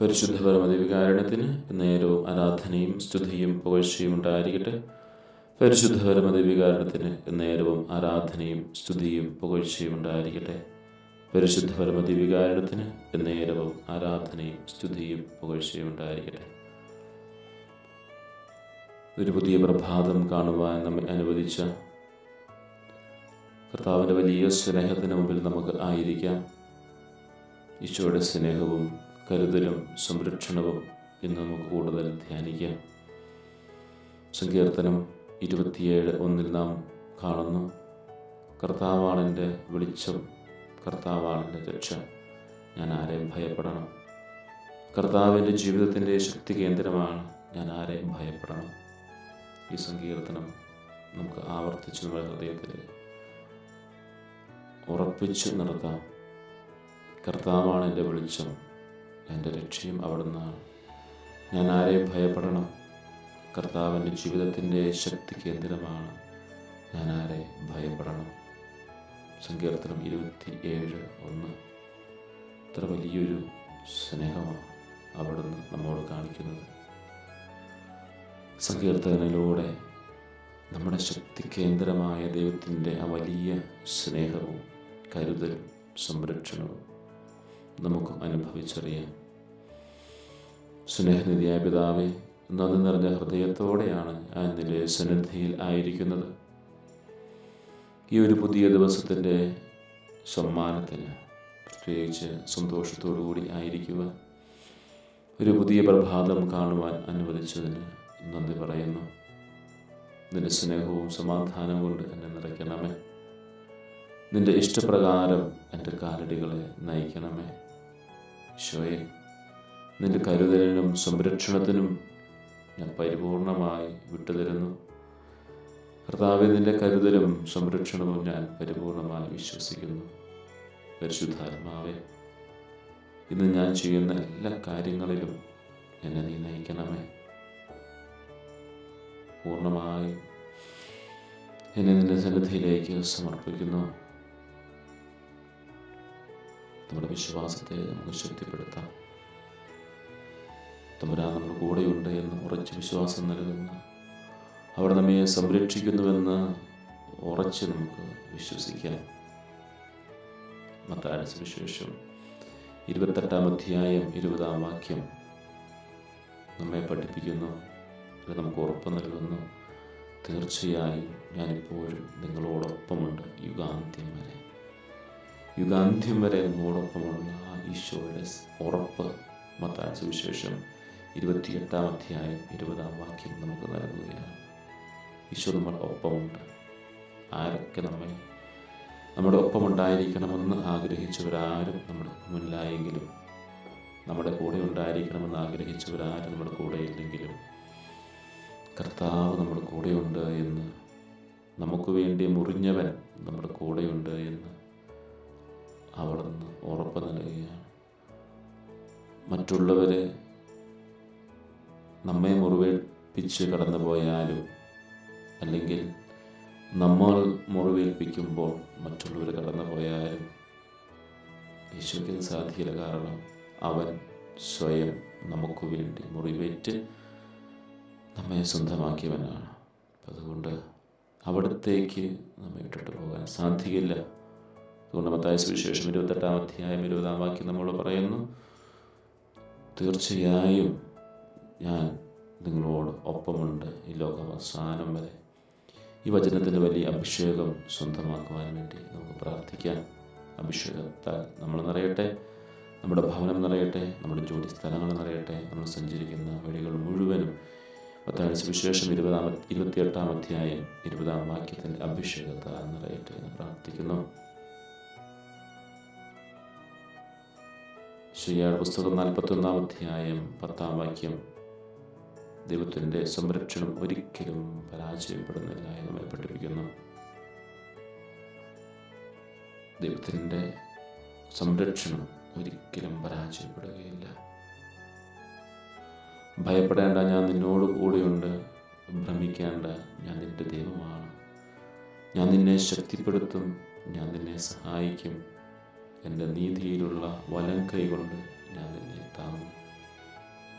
പരിശുദ്ധ പരമദിവികാരണത്തിന് നേരവും ആരാധനയും സ്തുതിയും പുകഴ്ചയും ഉണ്ടായിരിക്കട്ടെ. പരിശുദ്ധ പരമദിവികാരണത്തിന് നേരവും ആരാധനയും സ്തുതിയും പുകഴ്ചയും ഉണ്ടായിരിക്കട്ടെ. പരിശുദ്ധ പരമദിവികാരണത്തിന് നേരവും ആരാധനയും സ്തുതിയും പുകഴ്ചയും ഉണ്ടായിരിക്കട്ടെ. ഒരു പുതിയ പ്രഭാതം കാണുവാൻ നമ്മെ അനുവദിച്ച കർത്താവിന്റെ വലിയ സ്നേഹത്തിന് മുമ്പിൽ നമുക്ക് ആയിരിക്കാം. ഈശോയുടെ സ്നേഹവും കരുതലും സംരക്ഷണവും ഇന്ന് നമുക്ക് കൂടുതൽ ധ്യാനിക്കാം. സങ്കീർത്തനം ഇരുപത്തിയേഴ് ഒന്നിൽ നാം കാണുന്നു. കർത്താവാണെന്റെ വെളിച്ചം കർത്താവാണെന്റെ രക്ഷ. ഞാൻ ആരെയും ഭയപ്പെടണം. കർത്താവിന്റെ ജീവിതത്തിന്റെ ശക്തി കേന്ദ്രമാണ് ഞാൻ ആരെയും ഭയപ്പെടണം. ഈ സങ്കീർത്തനം നമുക്ക് ആവർത്തിച്ച് നമ്മുടെ ഹൃദയത്തിൽ ഉറപ്പിച്ചു നിർത്താം. കർത്താവാണ് എന്റെ വെളിച്ചം എന്റെ രക്ഷയും അവിടുന്നാണ് ഞാൻ ആരെയും ഭയപ്പെടണം? കർത്താവിന്റെ ജീവിതത്തിന്റെ ശക്തി കേന്ദ്രമാണ്. ഞാൻ ആരെ ഭയപ്പെടണം? സങ്കീർത്തനം ഇരുപത്തി ഏഴ് ഒന്ന്. ഇത്ര വലിയൊരു സ്നേഹമാണ് അവിടുന്ന് നമ്മോട് കാണിക്കുന്നത്. സങ്കീർത്തനയിലൂടെ നമ്മുടെ ശക്തി കേന്ദ്രമായ ദൈവത്തിന്റെ ആ വലിയ സ്നേഹവും കരുതലും സംരക്ഷണവും നമുക്ക് അനുഭവിച്ചറിയാം. സ്നേഹനിധിയായ പിതാവെ നന്ദി നിറഞ്ഞ ഹൃദയത്തോടെയാണ് ആ നിലയ സന്നിധിയിൽ ആയിരിക്കുന്നത്. ഈ ഒരു പുതിയ ദിവസത്തിന്റെ സമ്മാനത്തിന് പ്രത്യേകിച്ച് സന്തോഷത്തോടു കൂടി ആയിരിക്കുക. ഒരു പുതിയ പ്രഭാതം കാണുവാൻ അനുവദിച്ചതിന് നന്ദി പറയുന്നു. നിന്റെ സ്നേഹവും സമാധാനവും കൊണ്ട് എന്നെ നിറയ്ക്കണമേ. നിന്റെ ഇഷ്ടപ്രകാരം എന്റെ കാലടികളെ നയിക്കണമേ. ഈശോയെ നിന്റെ കരുതലിനും സംരക്ഷണത്തിനും ഞാൻ പരിപൂർണമായി വിട്ടുതരുന്നു. കർത്താവ് നിന്റെ കരുതലും സംരക്ഷണവും ഞാൻ പരിപൂർണമായി വിശ്വസിക്കുന്നു. പരിശുദ്ധാത്മാവെ ഇന്ന് ഞാൻ ചെയ്യുന്ന എല്ലാ കാര്യങ്ങളിലും എന്നെ നീ നയിക്കണമേ. പൂർണമായി എന്നെ നിന്റെ സന്നിധിയിലേക്ക് സമർപ്പിക്കുന്നു. നമ്മുടെ വിശ്വാസത്തെ നമുക്ക് ശക്തിപ്പെടുത്താം. തമ്പുരാൻ നമ്മുടെ കൂടെയുണ്ട് എന്ന് ഉറച്ച് വിശ്വാസം നൽകുന്ന അവിടെ നമ്മെ സംരക്ഷിക്കുന്നുവെന്ന് ഉറച്ച് നമുക്ക് വിശ്വസിക്കാം. മത്തായ സുവിശേഷം ഇരുപത്തെട്ടാം അധ്യായം ഇരുപതാം വാക്യം നമ്മെ പഠിപ്പിക്കുന്നു അത് നമുക്ക് ഉറപ്പ് നൽകുന്നു. തീർച്ചയായും ഞാനിപ്പോഴും നിങ്ങളോടൊപ്പമുണ്ട് യുഗാന്ത്യം വരെ. യുഗാന്ത്യം വരെ നിങ്ങളോടൊപ്പമുള്ള ആ ഈശോയുടെ ഉറപ്പ് മത്തായ സുവിശേഷം ഇരുപത്തിയെട്ടാം അധ്യായം ഇരുപതാം വാക്യം നമുക്ക് നൽകുകയാണ്. ഈശോ നമ്മുടെ ഒപ്പമുണ്ട്. ആരൊക്കെ നമ്മെ നമ്മുടെ ഒപ്പമുണ്ടായിരിക്കണമെന്ന് ആഗ്രഹിച്ചവരാരും നമ്മുടെ മുന്നിലായെങ്കിലും നമ്മുടെ കൂടെ ഉണ്ടായിരിക്കണമെന്ന് ആഗ്രഹിച്ചവരാരും നമ്മുടെ കൂടെ ഇല്ലെങ്കിലും കർത്താവ് നമ്മുടെ കൂടെയുണ്ട് എന്ന് നമുക്ക് വേണ്ടി മുറിഞ്ഞവൻ നമ്മുടെ കൂടെയുണ്ട് എന്ന് അവിടുന്ന് ഉറപ്പ് നൽകുകയാണ്. മറ്റുള്ളവരെ നമ്മെ മുറിവേൽപ്പിച്ച് കടന്നു പോയാലും അല്ലെങ്കിൽ നമ്മൾ മുറിവേൽപ്പിക്കുമ്പോൾ മറ്റുള്ളവർ കടന്നു പോയാലും ഈശോയ്ക്ക് ഇത് സാധ്യത കാരണം അവൻ സ്വയം നമുക്ക് വേണ്ടി മുറിവേറ്റ് നമ്മെ സ്വന്തമാക്കിയവനാണ്. അതുകൊണ്ട് അവിടത്തേക്ക് നമ്മെ ഇട്ടിട്ട് പോകാൻ സാധിക്കില്ല. അതുകൊണ്ട് മത്തായ സുവിശേഷം ഇരുപത്തെട്ടാം അധ്യായം ഇരുപതാം വാക്യം നമ്മൾ പറയുന്നു തീർച്ചയായും ഞാൻ നിങ്ങളോട് ഒപ്പമുണ്ട് ഈ ലോകാവസാനം വരെ. ഈ വചനത്തിന്റെ വലിയ അഭിഷേകം സ്വന്തമാക്കുവാൻ വേണ്ടി നമുക്ക് പ്രാർത്ഥിക്കാം. അഭിഷേകത്താൽ നമ്മൾ നിറയട്ടെ നമ്മുടെ ഭവനം നിറയട്ടെ നമ്മുടെ ജോലി സ്ഥലങ്ങൾ നിറയട്ടെ നമ്മൾ സഞ്ചരിക്കുന്ന വഴികൾ മുഴുവനും. പത്താഴ്ച സുവിശേഷം ഇരുപതാം ഇരുപത്തിയെട്ടാം അധ്യായം ഇരുപതാം വാക്യത്തിന്റെ അഭിഷേകത്താൽ നിറയട്ടെ എന്ന് പ്രാർത്ഥിക്കുന്നു. ശരിയായ പുസ്തകം നാൽപ്പത്തൊന്നാം അധ്യായം പത്താം വാക്യം. ദൈവത്തിന്റെ സംരക്ഷണം ഒരിക്കലും പരാജയപ്പെടുന്നില്ല എന്ന് നമ്മെ പഠിപ്പിക്കുന്നു. ദൈവത്തിന്റെ സംരക്ഷണം ഒരിക്കലും പരാജയപ്പെടുകയില്ല. ഭയപ്പെടേണ്ട ഞാൻ നിന്നോട് കൂടെയുണ്ട്. ഭ്രമിക്കേണ്ട ഞാൻ നിന്റെ ദൈവമാണ്. ഞാൻ നിന്നെ ശക്തിപ്പെടുത്തും ഞാൻ നിന്നെ സഹായിക്കും. എന്റെ നീതിയിലുള്ള വലം കൈ കൊണ്ട് ഞാൻ നിന്നെ താങ്ങും.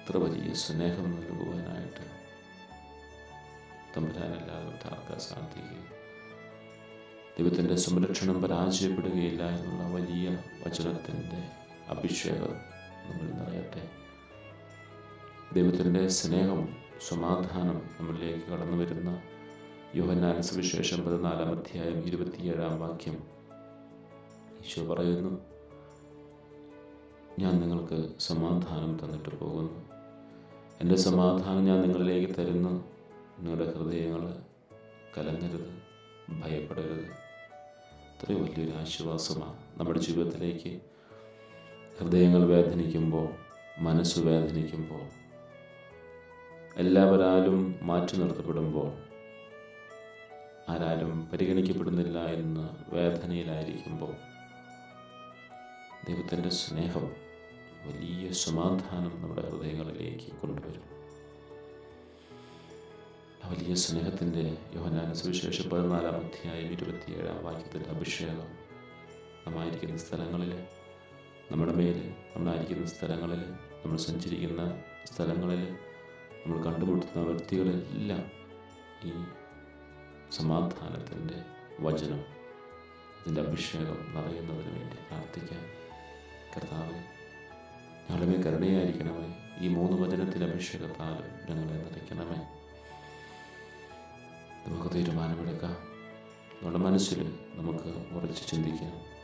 ഇത്ര വലിയ സ്നേഹം നൽകുവാനായിട്ട് തമ്പുരാനെല്ലാവരും താർക്കാൻ സാധിക്കും ദൈവത്തിന്റെ സംരക്ഷണം പരാജയപ്പെടുകയില്ല എന്നുള്ള വലിയ വചനത്തിന്റെ അഭിഷേകം നമ്മൾ നിറയട്ടെ. ദൈവത്തിന്റെ സ്നേഹം സമാധാനം നമ്മളിലേക്ക് കടന്നു വരുന്ന യോഹന്നാന സുവിശേഷം പതിനാലാം അധ്യായം ഇരുപത്തിയേഴാം വാക്യം ഈശോ പറയുന്നു ഞാൻ നിങ്ങൾക്ക് സമാധാനം തന്നിട്ട് പോകുന്നു. എന്റെ സമാധാനം ഞാൻ നിങ്ങളിലേക്ക് തരുന്നു. നിങ്ങളുടെ ഹൃദയങ്ങൾ കലങ്ങരുത് ഭയപ്പെടരുത്. ഇത്രയും വലിയൊരു ആശ്വാസമാണ് നമ്മുടെ ജീവിതത്തിലേക്ക്. ഹൃദയങ്ങൾ വേദനിക്കുമ്പോൾ മനസ്സ് വേദനിക്കുമ്പോൾ എല്ലാവരാലും മാറ്റി നിർത്തപ്പെടുമ്പോൾ ആരാലും പരിഗണിക്കപ്പെടുന്നില്ല എന്ന വേദനയിലായിരിക്കുമ്പോൾ ദൈവത്തിന്റെ സ്നേഹം വലിയ സമാധാനം നമ്മുടെ ഹൃദയങ്ങളിലേക്ക് കൊണ്ടുവരും. ആ വലിയ സ്നേഹത്തിന്റെ യോഹനാന സുവിശേഷം പതിനാലാം അധ്യായം ഇരുപത്തിയേഴാം വാക്യത്തിന്റെ അഭിഷേകം നമ്മായിരിക്കുന്ന സ്ഥലങ്ങളിൽ നമ്മുടെ മേൽ നമ്മളായിരിക്കുന്ന സ്ഥലങ്ങളിൽ നമ്മൾ സഞ്ചരിക്കുന്ന സ്ഥലങ്ങളിൽ നമ്മൾ കണ്ടുമുട്ടുന്ന വ്യക്തികളെല്ലാം ഈ സമാധാനത്തിന്റെ വചനം ഇതിന്റെ അഭിഷേകം നിറയുന്നതിന് വേണ്ടി പ്രാർത്ഥിക്കാം. കർത്താവ് ഞങ്ങളുമേ കരുണയായിരിക്കണമേ. ഈ മൂന്ന് വചനത്തിൽ അഭിഷേകത്താലും ഞങ്ങളെ നിറയ്ക്കണമേ നമുക്ക് തീരുമാനമെടുക്കാം. നമ്മുടെ മനസ്സിൽ നമുക്ക് ഉറച്ച് ചിന്തിക്കാം.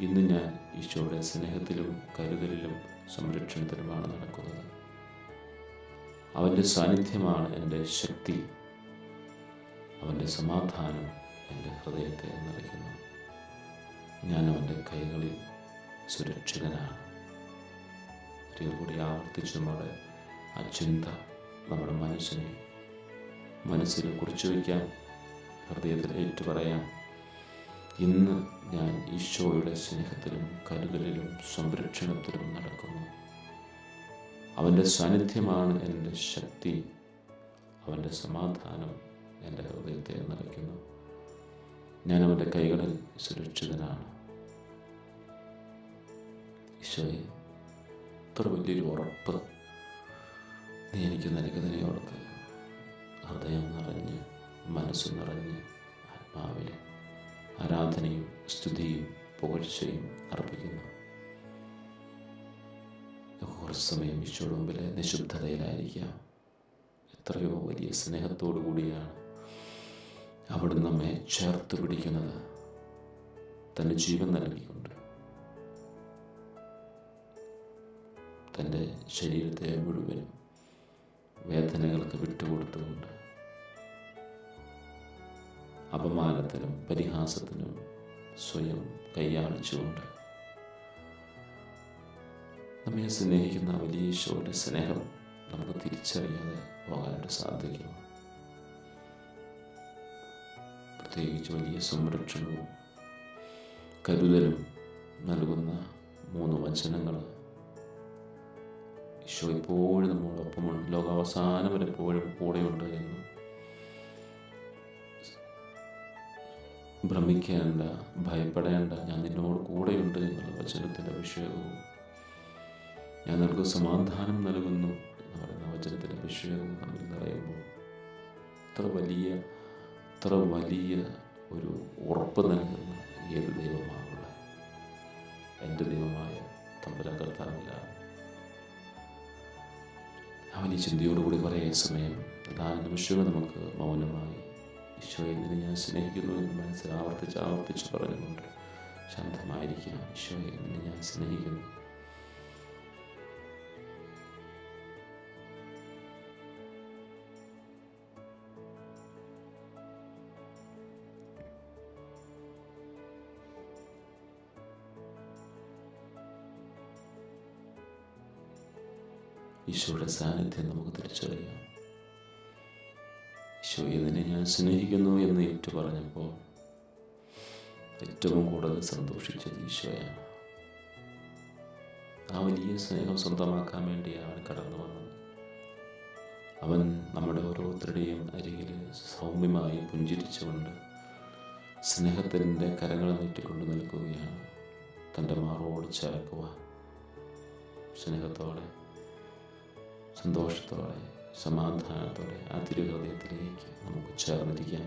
ഇന്ന് ഞാൻ ഈശോയുടെ സ്നേഹത്തിലും കരുതലിലും സംരക്ഷണത്തിലുമാണ് നടക്കുന്നത്. അവന്റെ സാന്നിധ്യമാണ് എന്റെ ശക്തി. അവന്റെ സമാധാനം എന്റെ ഹൃദയത്തെ നിറയ്ക്കുന്നു. ഞാൻ അവന്റെ കൈകളിൽ സുരക്ഷിതനാണ് ഒരിക്കൽ ആവർത്തിച്ച് നമ്മുടെ ആ ചിന്ത നമ്മുടെ മനസ്സിനെ മനസ്സിൽ കുറിച്ചു വയ്ക്കാം ഹൃദയത്തിൽ ഏറ്റു പറയാം ഇന്ന് ഞാൻ ഈശോയുടെ സ്നേഹത്തിലും കരുതലിലും സംരക്ഷണത്തിലും നടക്കുന്നു. അവന്റെ സാന്നിധ്യമാണ് എന്റെ ശക്തി. അവന്റെ സമാധാനം എന്റെ ഹൃദയത്തെ നിറയ്ക്കുന്നു. ഞാൻ അവന്റെ കൈകളിൽ സുരക്ഷിതനാണ്. ഈശോയെ ഇത്ര വലിയൊരു ഉറപ്പ് നീ എനിക്ക് നൽകുന്നതിനെ ഓർത്ത് ഹൃദയം നിറഞ്ഞ് മനസ്സ് നിറഞ്ഞ് ആത്മാവിൽ ആരാധനയും സ്തുതിയും പുകഴ്ചയും അർപ്പിക്കുന്നു. കുറച്ച് സമയം ഈശോയുടെ മുമ്പിൽ നിശുദ്ധതയിലായിരിക്കാം എത്രയോ വലിയ സ്നേഹത്തോടു കൂടിയാണ് അവിടുന്ന് നമ്മെ ചേർത്ത് പിടിക്കുന്നത്. തന്റെ ജീവൻ നൽകിക്കൊണ്ട് തന്റെ ശരീരത്തെ മുഴുവനും വേദനകൾക്ക് വിട്ടുകൊടുത്തുകൊണ്ട് അപമാനത്തിനും പരിഹാസത്തിനും സ്വയം കൈയാളിച്ചുകൊണ്ട് നമ്മെ സ്നേഹിക്കുന്ന വലിയ ഈശോയുടെ സ്നേഹം നമുക്ക് തിരിച്ചറിയാതെ പോകാനായിട്ട് സാധിക്കും. പ്രത്യേകിച്ച് വലിയ സംരക്ഷണവും കരുതലും നൽകുന്ന മൂന്ന് വചനങ്ങൾ ഈശോ എപ്പോഴും നമ്മളോടൊപ്പമുണ്ട് ലോകാവസാനം വരെ എപ്പോഴും കൂടെയുണ്ട് എന്ന് ഭ്രമിക്കേണ്ട ഭയപ്പെടേണ്ട ഞാൻ നിന്നോട് കൂടെയുണ്ട് എന്നുള്ള വചനത്തിന്റെ അഭിഷേകവും ഞാൻ നിനക്ക് സമാധാനം നൽകുന്നു എന്ന് പറയുന്ന വചനത്തിന്റെ അഭിഷേകവും നമ്മിൽ നിറയുമ്പോൾ ഇത്ര വലിയ ഇത്ര വലിയ ഒരു ഉറപ്പ് നൽകുന്ന ഏത് ദൈവമാണുള്ള എന്റെ ദൈവമായ തമ്പുരാൻ കർത്താവില്ല ആ വലിയ ചിന്തയോടുകൂടി കുറേ സമയം നാല് നിമിഷങ്ങൾ നമുക്ക് മൗനമായി ഈശോയെ എങ്ങനെ ഞാൻ സ്നേഹിക്കുന്നു എന്ന് മനസ്സിൽ ആവർത്തിച്ച് ആവർത്തിച്ച് പറഞ്ഞുകൊണ്ട് ശാന്തമായിരിക്കാം ഈശോയെ എങ്ങനെ ഞാൻ സ്നേഹിക്കുന്നു? ഈശോയുടെ സാന്നിധ്യം നമുക്ക് തിരിച്ചറിയാം. ഈശോ ഇതിനെ ഞാൻ സ്നേഹിക്കുന്നു എന്ന് ഏറ്റു പറഞ്ഞപ്പോൾ ഏറ്റവും കൂടുതൽ സന്തോഷിച്ചത് ഈശോയാണ്. ആ വലിയ സ്നേഹം സ്വന്തമാക്കാൻ വേണ്ടി അവൻ കടന്നു വന്നത് അവൻ നമ്മുടെ ഓരോരുത്തരുടെയും അരികിൽ സൗമ്യമായി പുഞ്ചിരിച്ചുകൊണ്ട് സ്നേഹത്തിന്റെ കരങ്ങൾ നീട്ടിക്കൊണ്ട് നിൽക്കുകയാണ്. തന്റെ മാറോട് ചേർക്കുവാൻ സ്നേഹത്തോടെ സന്തോഷത്തോടെ സമാധാനത്തോടെ ആ തിരുഹൃദയത്തിലേക്ക് നമുക്ക് ചേർന്നിരിക്കാം.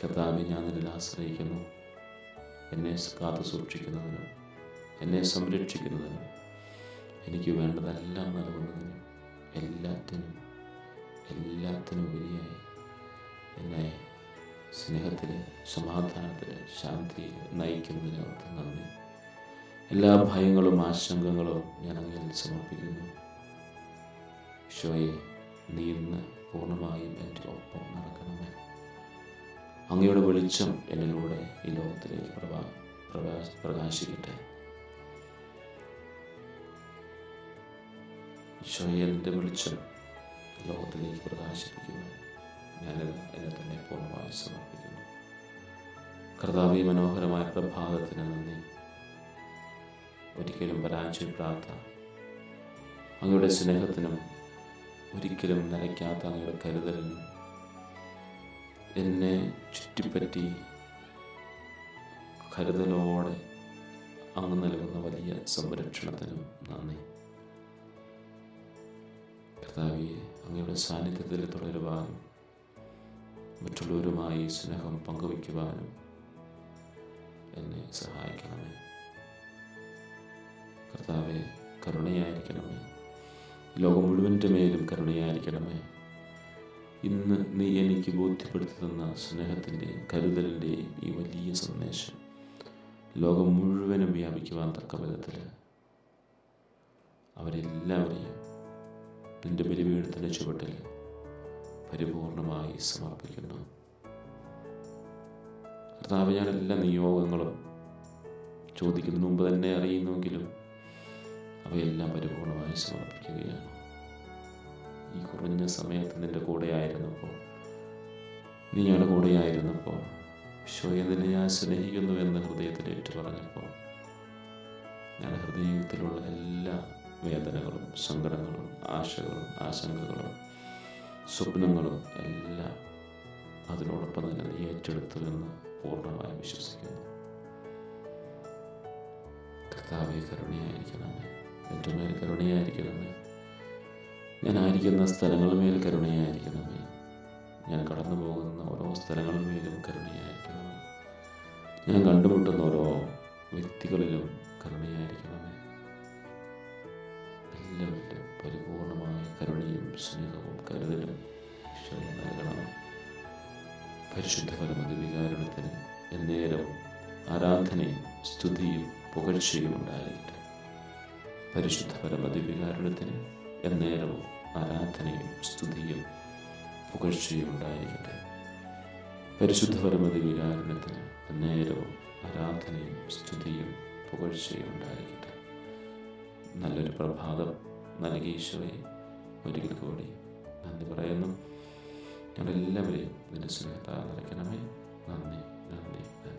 കർത്താവെ ഞാൻ നിന്നിൽ ആശ്രയിക്കുന്നു. എന്നെ കാത്തു സൂക്ഷിക്കുന്നതിനും എന്നെ സംരക്ഷിക്കുന്നതിനും എനിക്ക് വേണ്ടതെല്ലാം നൽകുന്നതിനും എല്ലാത്തിനും എല്ലാത്തിനും ഉപരിയായി എന്നെ സ്നേഹത്തിൽ സമാധാനത്തിൽ ശാന്തിയിൽ നയിക്കുന്നതിന് ഓർത്ത് നന്ദി. എല്ലാ ഭയങ്ങളും ആശങ്കകളും ഞാൻ അങ്ങനെ സമർപ്പിക്കുന്നു. ഈശോയെ നീ ഇന്ന് പൂർണമായും എന്റെ ഒപ്പം നടക്കണമേ. അങ്ങയുടെ വെളിച്ചം എന്നിലൂടെ ഈ ലോകത്തിലേക്ക് പ്രഭാ പ്രകാശ പ്രകാശിക്കട്ടെ. ഈശോയെ എന്റെ വെളിച്ചം ലോകത്തിലേക്ക് പ്രകാശിപ്പിക്കുക ഞാൻ എന്നെ തന്നെ പൂർണമായും സമർപ്പിക്കുന്നു. കർത്താവ് ഈ മനോഹരമായ പ്രഭാതത്തിന് നന്ദി. ഒരിക്കലും പരാജയപ്പെടാത്ത അങ്ങയുടെ സ്നേഹത്തിനും ഒരിക്കലും നിലയ്ക്കാത്ത അങ്ങയുടെ കരുതലിനും എന്നെ ചുറ്റിപ്പറ്റി കരുതലോടെ അങ്ങ് നൽകുന്ന വലിയ സംരക്ഷണത്തിനും നന്ദി. കർത്താവിയെ അങ്ങയുടെ സാന്നിധ്യത്തിൽ തുടരുവാനും മറ്റുള്ളവരുമായി സ്നേഹം പങ്കുവയ്ക്കുവാനും എന്നെ സഹായിക്കണമേ. കർത്താവെ കരുണയായിരിക്കണമേ. ലോകം മുഴുവന്റെ മേലും കരുണയായിരിക്കണമേ. ഇന്ന് നീ എനിക്ക് ബോധ്യപ്പെടുത്തി തന്ന സ്നേഹത്തിന്റെയും കരുതലിന്റെയും ഈ വലിയ സന്ദേശം ലോകം മുഴുവനും വ്യാപിക്കുവാൻ തക്ക വിധത്തിൽ. അവരെല്ലാവരെയും നിന്റെ ബലിപീഠത്തിന്റെ ചുവട്ടിൽ പരിപൂർണമായി സമർപ്പിക്കുന്നു. കർത്താവ് ഞാൻ എല്ലാ നിയോഗങ്ങളും ചോദിക്കുന്നതിന് മുമ്പ് തന്നെ അറിയുന്നുവെങ്കിലും അവയെല്ലാം പരിപൂർണമായി സമർപ്പിക്കുകയാണ്. ഈ കുറഞ്ഞ സമയത്ത് നിന്റെ കൂടെയായിരുന്നപ്പോൾ നീ ഞങ്ങളുടെ കൂടെയായിരുന്നപ്പോൾ നിന്നെ ഞാൻ സ്നേഹിക്കുന്നു എന്ന് ഹൃദയത്തിൽ ഏറ്റു പറഞ്ഞപ്പോൾ ഞാൻ ഹൃദയത്തിലുള്ള എല്ലാ വേദനകളും സങ്കടങ്ങളും ആശകളും ആശങ്കകളും സ്വപ്നങ്ങളും എല്ലാം അതിനോടൊപ്പം തന്നെ നീ ഏറ്റെടുത്തു എന്ന് പൂർണമായി വിശ്വസിക്കുന്നു. കർത്താവെ കരുണയായിരിക്കണമേ. എന്റെ മേൽ കരുണയായിരിക്കണമേ. ഞാൻ ആയിരിക്കുന്ന സ്ഥലങ്ങളുമേൽ കരുണയായിരിക്കണമേ. ഞാൻ കടന്നു പോകുന്ന ഓരോ സ്ഥലങ്ങളുമേലും കരുണയായിരിക്കണമേ. ഞാൻ കണ്ടുമുട്ടുന്ന ഓരോ വ്യക്തികളിലും കരുണയായിരിക്കണമേ. എല്ലാവരിലും പരിപൂർണമായ കരുണയും സ്നേഹവും കരുതലും ഈശോയെ നൽകണം. പരിശുദ്ധ പരമദിവികാരണത്തിന് എന്നേരവും ആരാധനയും സ്തുതിയും പുകഴ്ചയും ഉണ്ടായിരിക്കട്ടെ. പരിശുദ്ധ പരമദിവികാരണത്തിന് എന്നേരവും ആരാധനയും സ്തുതിയും പുകഴ്ചയും ഉണ്ടായിരിക്കട്ടെ. പരിശുദ്ധ പരമദിവികാരണത്തിന് എന്നേരവും ആരാധനയും സ്തുതിയും പുകഴ്ചയും ഉണ്ടായിരിക്കട്ടെ. നല്ലൊരു പ്രഭാതം നൽകി ഈശോയെ. ഒരിക്കൽ കൂടി നന്ദി പറയുന്നു. ഞങ്ങളെല്ലാവരെയും നിന്റെ സ്നേഹത്താൽ നിറയ്ക്കണമേ. നന്ദി നന്ദി നന്ദി.